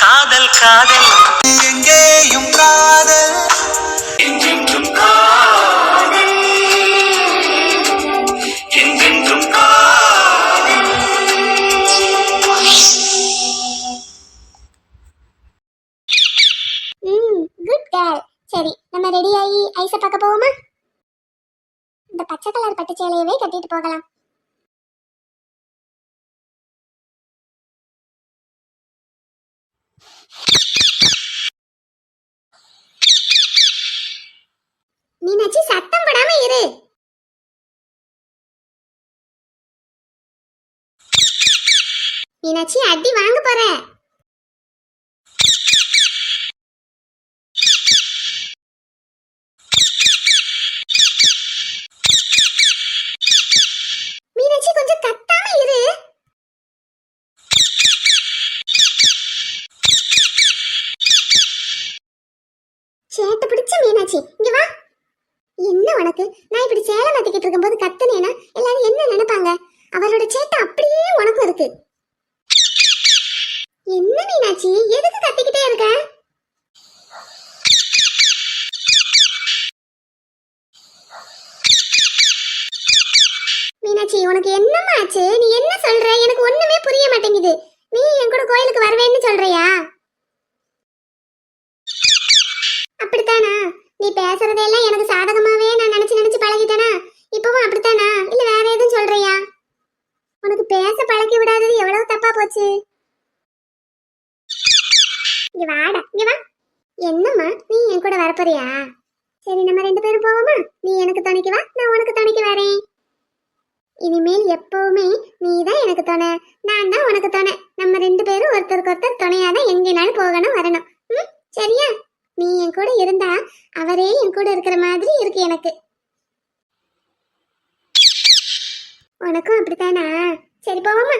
காதல் காதல். எங்கேயும் காதல். ம் குட் கேர்ள் சரி நம்ம ரெடி ஆகி ஐஸை பார்க்க போவோமா? இந்த பச்சை கலர் பட்டு சேலையவே கட்டிட்டு போகலாம். மீனாட்சி சத்தம் போடாம இரு. மீனாட்சி அடி வாங்க போறேன் மீனாட்சி கொஞ்சம் கத்தாம இரு சேட்டை பிடிச்ச மீனாட்சி இங்க வா. என்ன உனக்கு? நான் இப்படி சேலை மாத்திக்கிட்டு இருக்கும்போது கத்துனேனா? எல்லாரும் என்ன நினைப்பாங்க? அவரோட சேட்டை அப்படியே உனக்கும் இருக்கு. என்ன மீனாட்சி? எதுக்கு கத்திக்கிட்டே இருக்க? மீனாட்சி உனக்கு என்னம்மா ஆச்சு? நீ என்ன சொல்ற? எனக்கு ஒண்ணுமே புரிய மாட்டேங்குது. நீ என் கூட கோயிலுக்கு வருவேன்னு சொல்றியா? அப்படித்தானா? நீ பேசுறதெல்லாம் எனக்கு சாதகமாவே நான் நினைச்சு நினைச்சு பழகிட்டேனா? இப்பவும் அப்படித்தானா? இல்ல வேற எதுவும் சொல்றியா? உனக்கு பேச பழக்கி விடாதது எவ்வளவு தப்பா போச்சு? இங்க வாடா இங்க வா. என்னம்மா நீ என் கூட வரப்போறியா? சரி நம்ம ரெண்டு பேரும் போவோமா? நீ எனக்கு துணைக்கு வா நான் உனக்கு துணைக்கு வரேன். இனிமேல் எப்பவுமே நீ தான் எனக்கு துணை. நான் தான் உனக்கு துணை. நம்ம ரெண்டு பேரும் ஒருத்தருக்கு ஒருத்தர் துணையாதான் எங்கேனாலும் போகணும் வரணும். ம் சரியா? நீ என் கூட இருந்தா அவரே என் கூட இருக்கிற மாதிரி இருக்கு எனக்கு. உனக்கும் அப்படித்தானா? சரி போவோமா?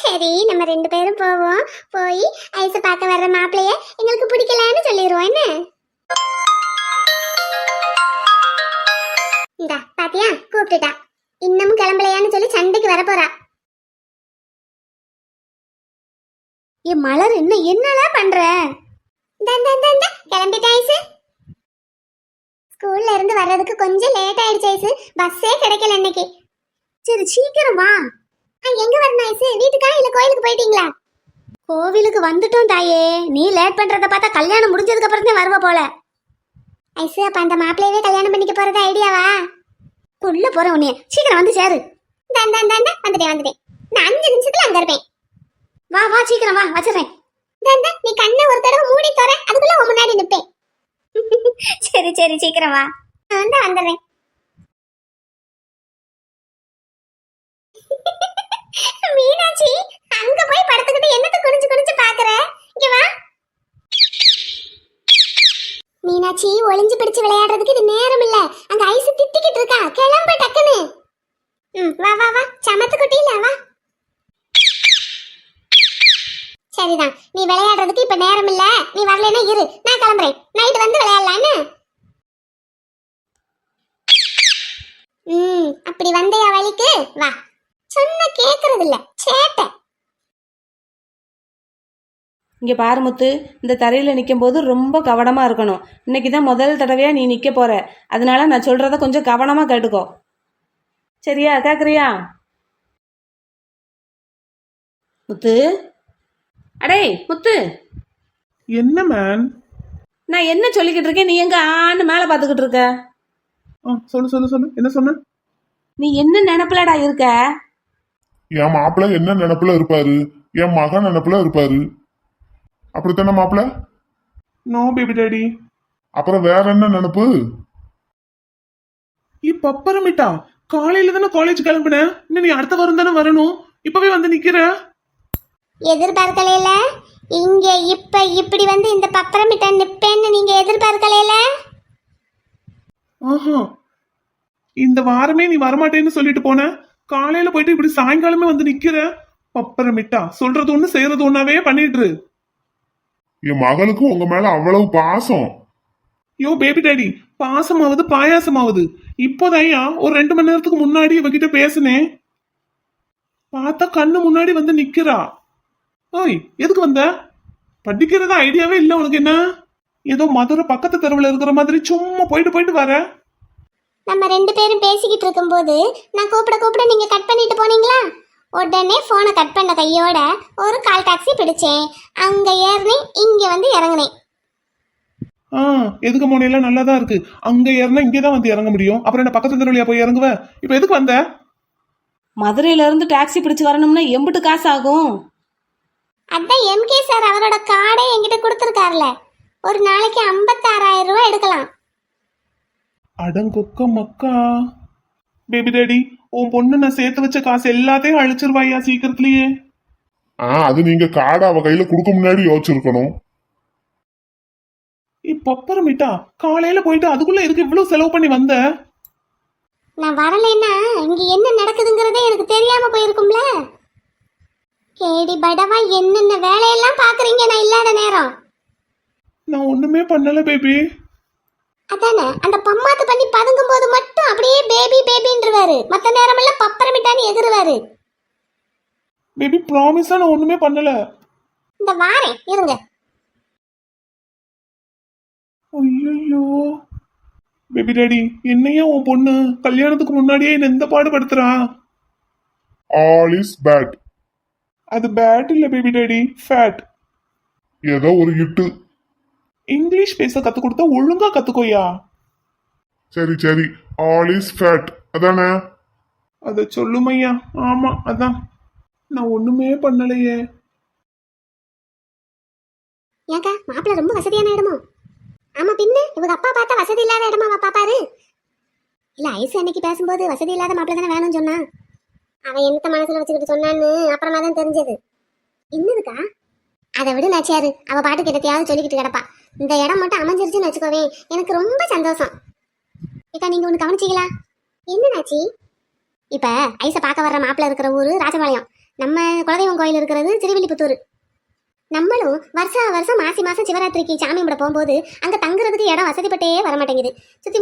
சரி நம்ம ரெண்டு பேரும் போவோம். போய் ஐஸை பார்க்க வர்ற மாப்பிளைய எங்களுக்கு பிடிக்கலன்னு சொல்லிடுவோம் என்ன? இந்தா பாத்தியா? கூப்பிட்டுட்டா. இன்னமும் கிளம்பலையான்னு சொல்லி சண்டைக்கு வர போறா ஏ மலர் என்ன என்னலாம் பண்ற? கிளம்பிட்டா ஐசு. ஸ்கூல்ல இருந்து வர்றதுக்கு கொஞ்சம் லேட் ஆயிடுச்சு ஐசு. பஸ்ஸே கிடைக்கல இன்னைக்கு. சரி சீக்கிரம் வா. ஆ, எங்க வரணும் ஐசு? வீட்டுக்கா இல்ல கோயிலுக்கு போயிட்டீங்களா? கோவிலுக்கு வந்துட்டோம் தாயே. நீ லேட் பண்றத பார்த்தா கல்யாணம் முடிஞ்சதுக்கு அப்புறம் தான் வருவ போல. ஐசு அப்ப அந்த மாப்பிள்ளையவே கல்யாணம் பண்ணிக்க போறது ஐடியாவா உள்ள போற உன்னைய. சீக்கிரம் வந்து சேரு. தந்தா தந்தா வந்துட்டேன் வந்துட்டேன். நான் அஞ்சு நிமிஷத்துல அங்க இருப்பேன். வா வா சீக்கிரம் வா வச்சிடுறேன். நீ கண்ணை ஒரு தடவை மூடி தர அதுக்குள்ள முன்னாடி நிப்பேன். சரி சரி சீக்கிரம் வா. நான் வந்து வந்துடுறேன் மீனாட்சி அங்க போய் படுத்துக்கிட்டு என்னத்த குனிஞ்சு குனிஞ்சு பாக்குற? இங்க வா. மீனாட்சி ஒளிஞ்சு பிடிச்சு விளையாடுறதுக்கு இது நேரம் இல்ல. அங்க ஐஸ் திட்டிக்கிட்டு இருக்கா. கிளம்பு டக்குன்னு. ம் வா வா வா. சமத்து குட்டியில வா. சரிதான் நீ விளையாடுறதுக்கு இப்ப நேரம் இல்ல நீ வரலன்னா இரு. நான் கிளம்புறேன். நைட் வந்து விளையாடலான்னு ம் அப்படி வந்தையா வழிக்கு? வா. சொன்ன கேக்குறது இல்ல சேட்டை. இங்கே பாரு முத்து இந்த தரையில் நிற்கும் போது ரொம்ப கவனமாக இருக்கணும். இன்னைக்கு தான் முதல் தடவையாக நீ நிற்க போற. அதனால நான் சொல்கிறத கொஞ்சம் கவனமாக கேட்டுக்கோ. சரியா கேட்குறியா முத்து? அடே முத்து. என்ன மேன் நான் என்ன சொல்லிக்கிட்டு இருக்கேன்? நீ எங்க ஆன்னு மேலே பார்த்துக்கிட்டு இருக்க? ஆ சொல்லு சொல்லு சொல்லு. என்ன சொன்ன? நீ என்ன நினப்பிலடா இருக்க? என் மாப்பிள்ளை என்ன நினைப்புல இருப்பாரு? என் மகன் நினைப்புல இருப்பாரு. அப்படித்தானே மாப்பிள்ள? நோ பேபி டாடி அப்புறம் வேற என்ன நினைப்பு? இ பப்பரமிட்டா காலையில தானே காலேஜ் கிளம்புனேன். இன்னும் நீ அடுத்த வாரம் தானே வரணும். இப்பவே வந்து நிக்கிற? எதிர்பார்க்கலையில? இங்க இப்ப இப்படி வந்து இந்த பப்பரமிட்ட நிப்பேன்னு நீங்க எதிர்பார்க்கலையில? ஆஹா. இந்த வாரமே நீ வரமாட்டேன்னு சொல்லிட்டு போன? காலையில போயிட்டு இப்படி சாயங்காலமே வந்து நிக்கிற? பப்பரமிட்டா சொல்றது ஒண்ணு செய்யறது ஒண்ணாவே பண்ணிட்டு. என் மகளுக்கு உங்க மேல அவ்வளவு பாசம். யோ பேபி டாடி பாசமாவது பாயாசமாவது. இப்போதையா ஒரு ரெண்டு மணி நேரத்துக்கு முன்னாடி இவகிட்ட பேசினேன். பார்த்தா கண்ணு முன்னாடி வந்து நிக்கிறா. ஓய் எதுக்கு வந்த? படிக்கிறதா ஐடியாவே இல்ல உனக்கு என்ன? ஏதோ மதுரை பக்கத்து தெருவில் இருக்கிற மாதிரி சும்மா போயிட்டு போயிட்டு வர. நம்ம ரெண்டு பேரும் பேசிக்கிட்டு இருக்கும்போது நான் கூப்பிட கூப்பிட நீங்க கட் பண்ணிட்டு போனீங்களா? உடனே போனை கட் பண்ண கையோட ஒரு கால் டாக்ஸி பிடிச்சேன். அங்க ஏறினேன் இங்க வந்து இறங்குனேன். ஆ எதுக்கு மோனையெல்லாம் நல்லா தான் இருக்கு. அங்க ஏறினா இங்கே தான் வந்து இறங்க முடியும். அப்புறம் என்ன பக்கத்து தெருவிலையா போய் இறங்குவ? இப்போ எதுக்கு வந்த? மதுரையில இருந்து டாக்ஸி பிடிச்சு வரணும்னா எம்பிட்டு காசு ஆகும் அதான் எம்கே சார் அவரோட கார்டே என்கிட்ட கொடுத்துருக்காருல. ஒரு நாளைக்கு ஐம்பத்தாறாயிரம் ரூபாய் எடுக்கலாம். அடங்கொக்க மக்கா. பேபி டேடி உன் பொண்ணு நான் சேர்த்து வச்ச காசு எல்லாத்தையும் அழிச்சிருவாயா சீக்கிரத்திலேயே. ஆ அது நீங்க காடை அவ கையில கொடுக்க முன்னாடி யோசிச்சிருக்கணும். இப்போ அப்புறமேட்டா காலையில போயிட்டு அதுக்குள்ள எதுக்கு இவ்வளவு செலவு பண்ணி வந்த? நான் வரலைன்னா இங்க என்ன நடக்குதுங்கிறதே எனக்கு தெரியாம போயிருக்கும்ல. கேடி படவா என்னென்ன வேலையெல்லாம் பாக்குறீங்க? நான் இல்லாத நேரம். நான் ஒண்ணுமே பண்ணல பேபி அதானே அந்த பம்மாத்து பண்ணி பதுங்கும் போது மட்டும் அப்படியே பேபி பேபின்றவாரு மத்த நேரமெல்லாம் பப்பரமிட்டான்னு எகிருவாரு பேபி ப்ராமிஸா நான் ஒண்ணுமே பண்ணல. இந்த வாரேன் இருங்க. ஐயோ பேபி டேடி என்னையா உன் பொண்ணு? கல்யாணத்துக்கு முன்னாடியே என்ன எந்த பாடுபடுத்துறா ஆல் இஸ் பேட் அது பேட் இல்ல பேபி டேடி ஃபேட் ஏதோ ஒரு இட்டு இங்கிலீஷ் பேச கத்து கொடுத்தா ஒழுங்கா கத்துக்கோயா சரி சரி. ஆல் இஸ் ஃபேட் அதானே? அத சொல்லுமையா ஆமா அதான். நான் ஒண்ணுமே பண்ணலையே. ஏக்கா மாப்பிள்ள ரொம்ப வசதியான இடமோ? ஆமா பின்ன? இவங்க அப்பா பார்த்தா வசதி இல்லாத இடமா பாப்பாரு? இல்ல ஐஸ் அன்னைக்கு பேசும்போது வசதி இல்லாத மாப்பிள்ள தானே வேணும்னு சொன்னா? அவன் என்னத்த மனசுல வச்சுக்கிட்டு சொன்னான்னு அப்புறமா தான் தெரிஞ்சது. என்னதுக்கா? அதை விட நச்சியாரு. அவ பாட்டுக்கு கிட்டத்தையாவது சொல்லிக்கிட்டு கிடப்பா. இந்த இடம் மட்டும் அமைஞ்சிருச்சுன்னு வச்சுக்கோவே எனக்கு ரொம்ப சந்தோஷம். ஏக்கா நீங்க ஒன்று கவனிச்சீங்களா? என்ன நாச்சி? இப்ப ஐஸை பார்க்க வர்ற மாப்பிள்ள இருக்கிற ஊரு ராஜபாளையம். நம்ம குலதெய்வம் கோயில் இருக்கிறது திருவில்லிபுத்தூர். நம்மளும் வருஷா வருஷம் மாசி மாசம் சிவராத்திரிக்கு சாமி கும்பிட போகும்போது அங்கே தங்குறதுக்கு இடம் வசதிப்பட்டே வர மாட்டேங்குது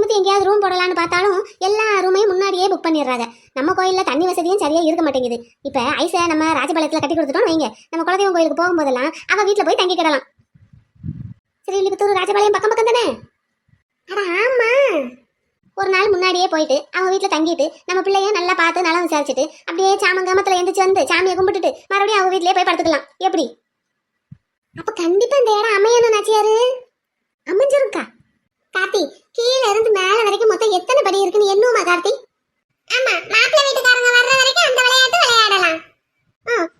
முற்றி எங்கேயாவது ரூம் போடலாம்னு பார்த்தாலும் எல்லா ரூமையும் முன்னாடியே புக் பண்ணிடுறாங்க. நம்ம கோயிலில் தண்ணி வசதியும் சரியாக இருக்க மாட்டேங்குது. இப்போ ஐசை நம்ம ராஜபாளையத்தில் கட்டி கொடுத்துட்டோம் வைங்க. நம்ம குலதெய்வம் கோயிலுக்கு போகும்போதெல்லாம் அவள் வீட்டில் போய் தங்கிக்கிடலாம் ஸ்ரீவில்லிபுத்தூர் ராஜபாளையம் பக்கம் பக்கம் தானே அட ஆமா. ஒரு நாள் முன்னாடியே போயிட்டு அவங்க வீட்டில் தங்கிட்டு நம்ம பிள்ளைய நல்லா பார்த்து நல்லா விசாரிச்சுட்டு அப்படியே சாமங்காமத்தில் எந்திரிச்சு வந்து சாமியை கும்பிட்டுட்டு மறுபடியும் அவங்க வீட்டிலேயே போய் படுத்துக்கலாம். எப்படி? அப்ப கண்டிப்பா இந்த இடம் அமையணும் நாச்சியாரு. அமைஞ்சிருக்கா கார்த்தி கீழே இருந்து மேல வரைக்கும் மொத்தம் எத்தனை படி இருக்குன்னு எண்ணுமா கார்த்தி? ஆமா மாப்பிள்ளை வீட்டுக்காரங்க வர்ற வரைக்கும் அந்த விளையாட்டு விளையாடலாம்.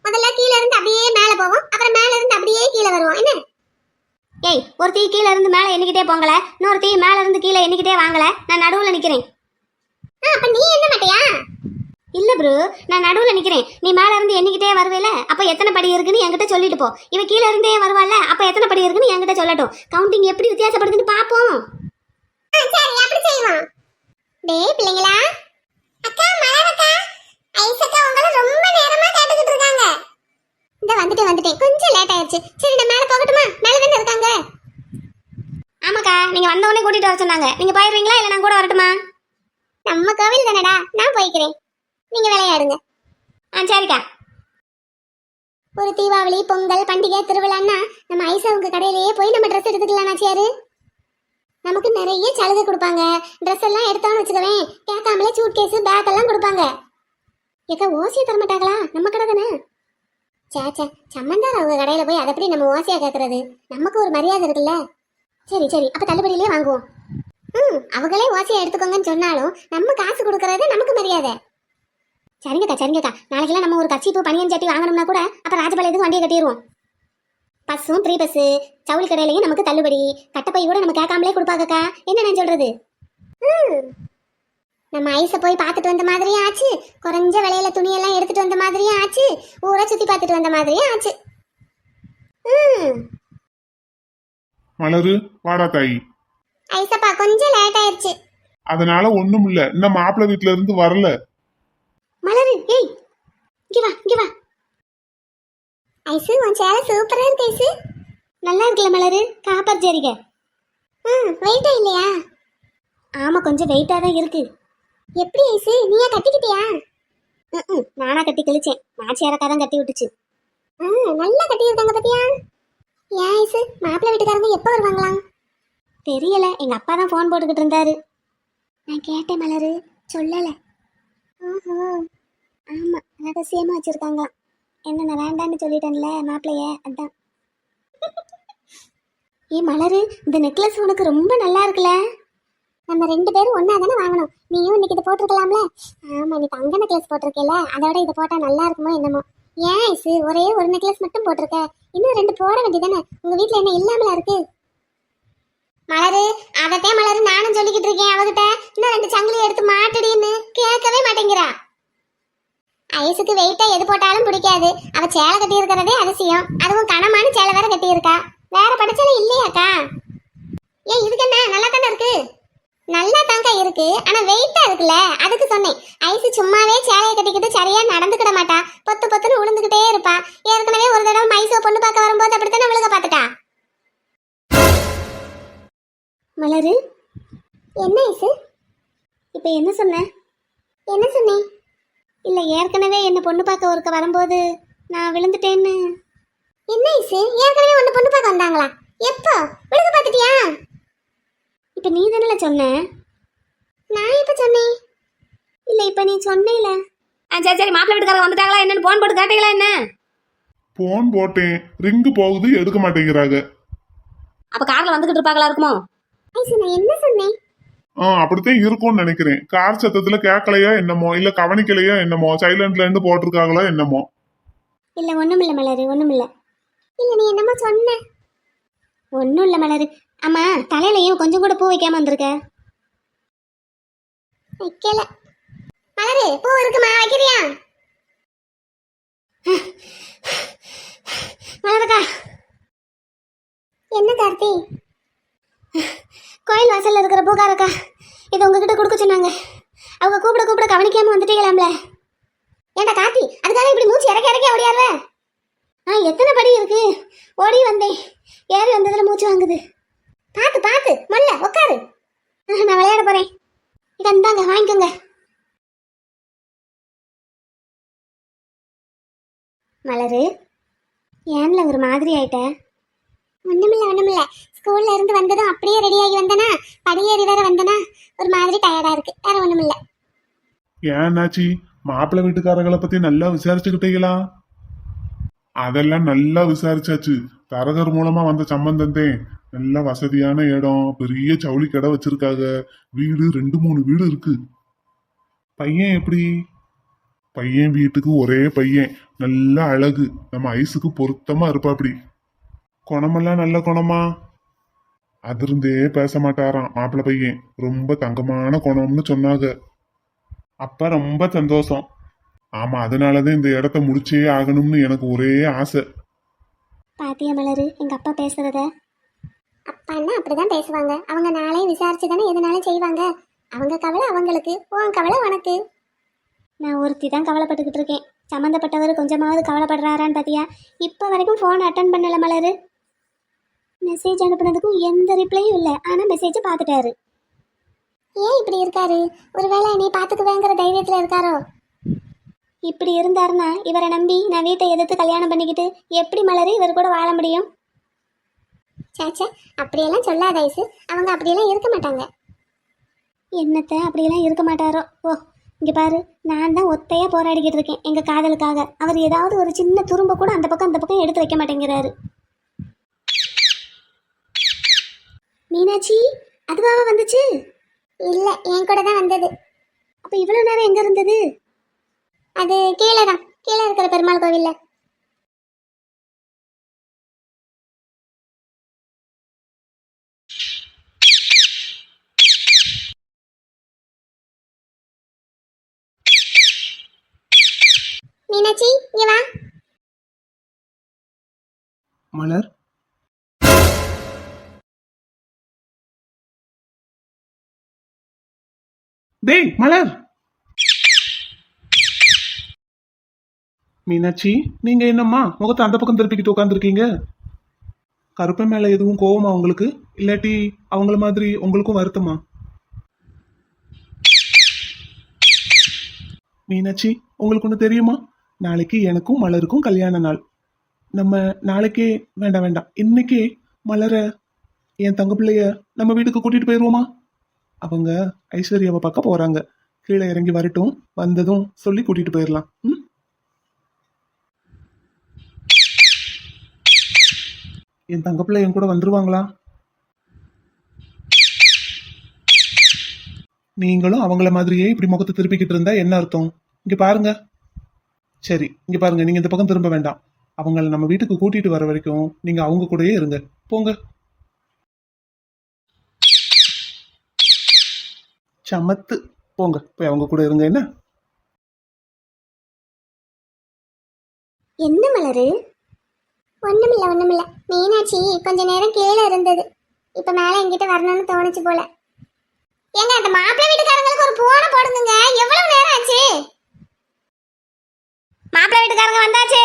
முதல்ல கீழே இருந்து அப்படியே மேல போவோம். அப்புறம் மேல இருந்து அப்படியே கீழே வருவோம். என்ன? ஏய் ஒருத்தி கீழே இருந்து மேலே எண்ணிக்கிட்டே போங்கள இன்னொருத்தி மேலே இருந்து கீழே எண்ணிக்கிட்டே வாங்கல. நான் நடுவில் நிற்கிறேன் அப்ப நீ என்ன மாட்டியா? இல்ல ப்ரோ நான் நடுவில் நிற்கிறேன் நீ மேலே இருந்து எண்ணிக்கிட்டே வருவேல அப்போ எத்தனை படி இருக்குன்னு என்கிட்ட சொல்லிட்டு போ. இவ கீழே இருந்தே வருவாள்ல அப்போ எத்தனை படி இருக்குன்னு என்கிட்ட சொல்லட்டும். கவுண்டிங் எப்படி வித்தியாசப்படுதுன்னு பார்ப்போம் சரி அப்படி செய்வோம். டேய் பிள்ளைங்களா. அக்கா மலரக்கா. ஐசக்கா உங்களை ரொம்ப நேரமா கேட்டுக்கிட்டு இருக்காங்க. இந்த வந்துட்டேன் வந்துட்டேன். கொஞ்சம் லேட் ஆயிடுச்சு. சரி நான் மேலே போகட்டுமா? மேலே தானே இருக்காங்க. ஆமாக்கா நீங்க வந்த உடனே கூட்டிட்டு வர சொன்னாங்க. நீங்க போயிடுறீங்களா இல்ல நான் கூட வரட்டுமா? நம்ம கோவில் தானடா நான் போய்க்கிறேன். நீங்க விளையாடுங்க. ஆ சரிக்கா. ஒரு தீபாவளி பொங்கல் பண்டிகை திருவிழான்னா நம்ம ஐசா உங்க கடையிலேயே போய் நம்ம ட்ரெஸ் எடுத்துக்கலாம் சேரு? நமக்கு நிறைய சலுகை கொடுப்பாங்க. ட்ரெஸ் எல்லாம் எடுத்தோம்னு வச்சுக்கவேன். கேட்காமலே சூட் கேஸ் பேக் எல்லாம் கொடுப்பாங்க. ஏக்கா ஓசியை தரமாட்டாங்களா நம்ம கடை தானே? சேச்சே சம்மந்தார் அவங்க கடையில் போய் அதை எப்படி நம்ம ஓசையாக கேட்கறது நமக்கு ஒரு மரியாதை இருக்குல்ல? சரி சரி அப்போ தள்ளுபடியிலே வாங்குவோம். ம் அவங்களே ஓசையை எடுத்துக்கோங்கன்னு சொன்னாலும் நம்ம காசு கொடுக்கறது நமக்கு மரியாதை. சரிங்கக்கா சரிங்கக்கா. நாளைக்கெல்லாம் நம்ம ஒரு கட்சிப்பு பனியன் சட்டி வாங்கணும்னா கூட அப்ப ராஜபாளையத்துக்கு வண்டியை கட்டிடுவோம். பஸ்ஸும் ஃப்ரீ பஸ்ஸு ஜவுளி கடையிலையும் நமக்கு தள்ளுபடி. கட்டப்பை கூட நம்ம கேட்காமலே கொடுப்பாங்கக்கா. என்ன நான் சொல்றது? ம் நம்ம ஐஸை போய் பார்த்துட்டு வந்த மாதிரியும் ஆச்சு. குறைஞ்ச விலையில துணியெல்லாம் எடுத்துட்டு வந்த மாதிரியும் ஆச்சு. ஊரை சுத்தி பார்த்துட்டு வந்த மாதிரியும் ஆச்சு. ம் மலரு வாடா தாயி. ஐசப்பா கொஞ்சம் லேட் ஆயிருச்சு. அதனால ஒண்ணும் இல்ல இன்னும் மாப்பிள்ளை வீட்டுல இருந்து வரல. மலரு ஏய் இங்க வா இங்க வா. ஐசு உன் சேலை சூப்பரா இருக்கு ஐசு. நல்லா இருக்குல்ல மலரு காப்பர் ஜரிக. ம் வெயிட்டா இல்லையா? ஆமா கொஞ்சம் வெயிட்டா தான் இருக்கு. எப்படி ஐசு? நீயா கட்டிக்கிட்டியா? ம் நானா கட்டி கிழிச்சேன். மாச்சியாரக்கா தான் கட்டி விட்டுச்சு. ஆ நல்லா கட்டி இருக்காங்க ஏன் ஐசு? மாப்பிள்ளை வீட்டுக்காரங்க எப்போ வருவாங்களாம் தெரியல. எங்க அப்பா தான் ஃபோன் போட்டுக்கிட்டு இருந்தாரு. நான் கேட்டேன் மலரு. சொல்லலை. ஓஹோ. ஆமா ரகசியமா வச்சிருக்காங்க. என்ன நான் வேண்டான்னு சொல்லிட்டேன்ல மாப்பிள்ளைய அதான். ஏ மலரு இந்த நெக்லஸ் உனக்கு ரொம்ப நல்லா இருக்குல்ல? நம்ம ரெண்டு பேரும் ஒன்றா தானே வாங்கணும். நீயும் இன்னைக்கு இதை போட்டிருக்கலாம்ல? ஆமா நீ தங்க நெக்லஸ் போட்டிருக்கல அதோட இதை போட்டா நல்லா இருக்குமோ என்னமோ. ஏன் ஐசு ஒரே ஒரு நெக்லஸ் மட்டும் போட்டிருக்க? இன்னும் ரெண்டு போட வேண்டியதானே உங்க வீட்டில் என்ன இல்லாமல இருக்கு? மலரு அதத்தே மலரு நானும் சொல்லிக்கிட்டு இருக்கேன் அவகிட்ட. இன்னும் ரெண்டு சங்கிலி எடுத்து மாட்டுடின்னு கேட்கவே மாட்டேங்கிறா. ஐஸுக்கு வெயிட்டா எது போட்டாலும் பிடிக்காது. அவ சேலை கட்டி இருக்கிறதே அதிசயம். அதுவும் கனமான சேலை வேற கட்டி இருக்கா வேற படைச்சல இல்லையாக்கா? ஏன் இதுக்கு என்ன? நல்லா தானே இருக்கு? நல்லா தாங்க இருக்கு. ஆனா வெயிட்டா இருக்குல்ல? அதுக்கு சொன்னேன். ஐசு சும்மாவே சேலையை கட்டிக்கிட்டு சரியா நடந்துக்கிட மாட்டா. பொத்து பொத்துன்னு உளுந்துகிட்டே இருப்பா. ஏற்கனவே ஒரு தடவை மைசோ பொண்ணு பார்க்க வரும்போது அப்படித்தானே விழுக பார்த்துட்டா? மலரு என்ன ஐசு இப்போ என்ன சொன்ன? என்ன சொன்னேன்? இல்லை ஏற்கனவே என்ன பொண்ணு பார்க்க ஒருக்க வரும்போது நான் விழுந்துட்டேன்னு. என்ன ஐசு ஏற்கனவே ஒன்று பொண்ணு பார்க்க வந்தாங்களா? எப்போ? விழுக பார்த்துட்டியா? இப்போ நீ தானே சொன்ன? நான் எப்போ சொன்னேன். இல்லை இப்போ நீ சொன்னேல. ஆ சரி சரி மாப்பிள்ளை வீட்டுக்காரங்க வந்துட்டாங்களா என்னன்னு ஃபோன் போட்டு கேட்டீங்களா என்ன? போன் போட்டேன். ரிங்கு போகுது எடுக்க மாட்டேங்கிறாங்க. அப்போ காரில் வந்துகிட்டு இருப்பாங்களா இருக்குமோ? ஐசு நான் என்ன சொன்னேன்? ஆ அப்படித்தான் இருக்கும்னு நினைக்கிறேன். கார் சத்தத்துல கேட்கலையோ என்னமோ இல்ல கவனிக்கலையோ என்னமோ சைலண்ட்ல இருந்து போட்டிருக்காங்களோ என்னமோ? இல்லை ஒண்ணும் இல்ல மலரு ஒண்ணும் இல்லை இல்ல நீ என்னமோ சொன்ன. ஒண்ணும் இல்லை மலரு. ஆமாம் தலையிலையும் கொஞ்சம் கூட பூ வைக்காம வந்திருக்க. வைக்கல. மலரு பூ இருக்குமா? வைக்கிறியா? மலருக்கா. என்ன கார்த்தி? கோயில் வாசலில் இருக்கிற பூகாரக்கா இது உங்ககிட்ட கொடுக்க சொன்னாங்க. அவங்க கூப்பிட கூப்பிட கவனிக்காம வந்துட்டீங்களாம்ல. ஏண்டா காத்தி அதுக்காக இப்படி மூச்சு இறக்க இறக்க ஓடியாருவ? ஆ எத்தனை படி இருக்கு? ஓடி வந்தேன். ஏறி வந்ததில் மூச்சு வாங்குது. பார்த்து பார்த்து மல்ல உட்காரு நான் விளையாட போகிறேன் இதை இந்தாங்க வாங்கிக்கோங்க. மலரு ஏன்ல ஒரு மாதிரி ஆயிட்டேன் ஒண்ணுமில்ல ஒண்ணுமில்ல. ஸ்கூல்ல இருந்து வந்ததும் அப்படியே ரெடி ஆகி வந்தனா படியேறி வேற வந்தனா ஒரு மாதிரி டயர்டா இருக்கு. வேற ஒண்ணுமில்ல. ஏன்னாச்சி? மாப்பிள்ளை வீட்டுக்காரர்களை பத்தி நல்லா விசாரிச்சுக்கிட்டீங்களா? அதெல்லாம் நல்லா விசாரிச்சாச்சு. தரகர் மூலமா வந்த சம்பந்தம் தான் நல்ல வசதியான இடம் பெரிய ஜவுளி கடை வச்சிருக்காங்க. வீடு ரெண்டு மூணு வீடு இருக்கு. பையன் எப்படி? பையன் வீட்டுக்கு ஒரே பையன். நல்ல அழகு. நம்ம ஐஸுக்கு பொருத்தமா இருப்பாப்படி குணமெல்லாம் நல்ல குணமா? அதிர்ந்தே பேச மாட்டாராம் மாப்பிள்ள பையன். ரொம்ப தங்கமான குணம்னு சொன்னாங்க. அப்ப ரொம்ப சந்தோஷம். ஆமா அதனாலதான் இந்த இடத்த முடிச்சே ஆகணும்னு எனக்கு ஒரே ஆசை. பாத்தியா மலரு எங்க அப்பா பேசுறத? அப்பான்னா அப்படிதான் பேசுவாங்க. அவங்க நாளே விசாரிச்சு தானே எதுனாலும் செய்வாங்க. அவங்க கவலை அவங்களுக்கு உன் கவலை உனக்கு. நான் ஒருத்தி தான் கவலைப்பட்டுக்கிட்டு இருக்கேன். சம்மந்தப்பட்டவர் கொஞ்சமாவது கவலைப்படுறாரான்னு பாத்தியா? இப்போ வரைக்கும் ஃபோன் அட்டன் பண்ணல மலரு. மெசேஜ் அனுப்புனதுக்கும் எந்த ரிப்ளையும் இல்லை. ஆனால் மெசேஜை பார்த்துட்டாரு. ஏன் இப்படி இருக்காரு? ஒருவேளை நீ பார்த்துக்குவேங்கிற தைரியத்தில் இருக்காரோ? இப்படி இருந்தாருன்னா இவரை நம்பி நான் வீட்டை எதிர்த்து கல்யாணம் பண்ணிக்கிட்டு எப்படி மலரு இவர் கூட வாழ முடியும்? சேச்சே அப்படியெல்லாம் சொல்லாத ஐசு. அவங்க அப்படியெல்லாம் இருக்க மாட்டாங்க. என்னத்த அப்படியெல்லாம் இருக்க மாட்டாரோ? ஓ இங்கே பாரு நான் தான் ஒத்தையாக போராடிக்கிட்டு இருக்கேன் எங்கள் காதலுக்காக. அவர் ஏதாவது ஒரு சின்ன துரும்ப கூட அந்த பக்கம் அந்த பக்கம் எடுத்து வைக்க மாட்டேங்கிறாரு. மீனாட்சி அதுவாக வந்துச்சு? இல்லை என் கூட தான் வந்தது. அப்போ இவ்வளோ நேரம் எங்கே இருந்தது? அது கீழே தான் கீழே இருக்கிற பெருமாள் கோவிலில். மீனாட்சி இங்கே வா. மலர் டேய் மலர். மீனாட்சி நீங்க என்னம்மா? முகத்தை அந்த பக்கம் திருப்பிக்கிட்டு உட்காந்துருக்கீங்க கருப்பன் மேல எதுவும் கோவமா உங்களுக்கு? இல்லாட்டி அவங்கள மாதிரி உங்களுக்கும் வருத்தமா? மீனாட்சி உங்களுக்கு ஒன்று தெரியுமா? நாளைக்கு எனக்கும் மலருக்கும் கல்யாண நாள். நம்ம நாளைக்கே வேண்டாம் வேண்டாம். இன்னைக்கே மலரை என் தங்க பிள்ளைய நம்ம வீட்டுக்கு கூட்டிட்டு போயிடுவோமா அவங்க ஐஸ்வர்யாவை பார்க்க போறாங்க. கீழே இறங்கி வரட்டும் வந்ததும் சொல்லி கூட்டிட்டு போயிடலாம் ம்? என் தங்கப்பிள்ளை என் கூட வந்துருவாங்களா? நீங்களும் அவங்கள மாதிரியே இப்படி முகத்தை திருப்பிக்கிட்டு இருந்தா என்ன அர்த்தம்? இங்க பாருங்க. சரி இங்க பாருங்க. நீங்க இந்த பக்கம் திரும்ப வேண்டாம். அவங்கள நம்ம வீட்டுக்கு கூட்டிட்டு வர வரைக்கும் நீங்க அவங்க கூடயே இருங்க. போங்க. சமத்து. போங்க போய் அவங்க கூட இருங்க என்ன? என்ன மலரு? ஒண்ணுமில்ல ஒண்ணுமில்ல. மீனாட்சி கொஞ்ச நேரம் கீழே இருந்தது. இப்ப மேல என்கிட்ட வரணும்னு தோணுச்சு போல. ஏங்க அந்த மாப்பிள்ளை வீட்டுக்காரங்களுக்கு ஒரு போன போடுங்க எவ்வளவு நேரம் ஆச்சு? மாப்பிள்ளை வீட்டுக்காரங்க வந்தாச்சு?